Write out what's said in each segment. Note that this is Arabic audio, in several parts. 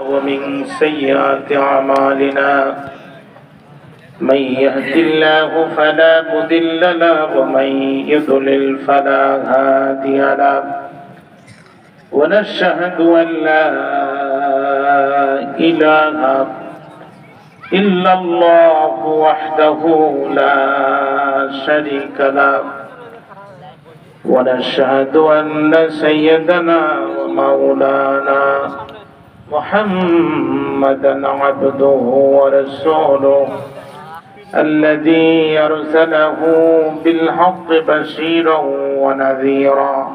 ومن سيئات أعمالنا من يهد الله فلا مضل له ومن يضلل فلا هادي له. ونشهد أن لا إله إلا الله وحده لا شريك له. ونشهد أن سيدنا ومولانا محمدا عبده ورسوله الذي أرسله بالحق بشيرا ونذيرا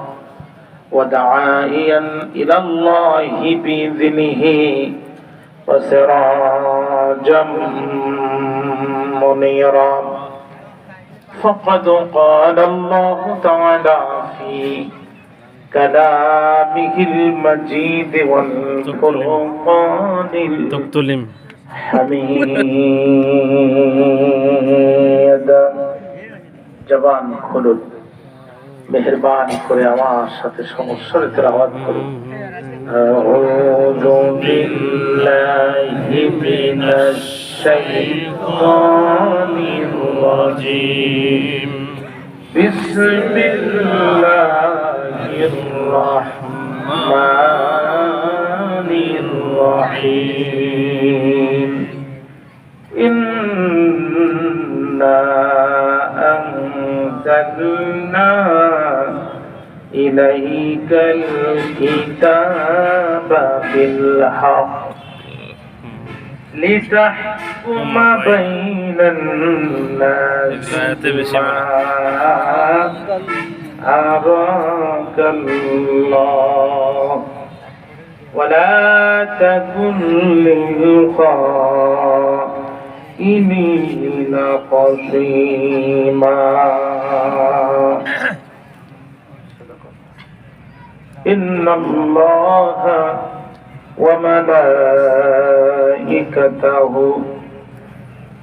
ودعائيا إلى الله بإذنه وسراجا منيرا. فقد قال الله تعالى في كلامه المجيد والفرقان تقتلم الحميد জবান খুলুন মেহরবানি করে আমার সাথে সমস্যার তেলাওয়াত করুন أعوذ بالله من الشيطان الرجيم بسم الله الرحمن الرحيم. إنا أنزلنا إليك الكتاب بالحق لتحكم بين الناس أراك الله. ولا تكن للخائنين خصيما إن الله وملائكته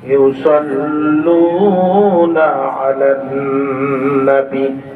يصلون على النبي.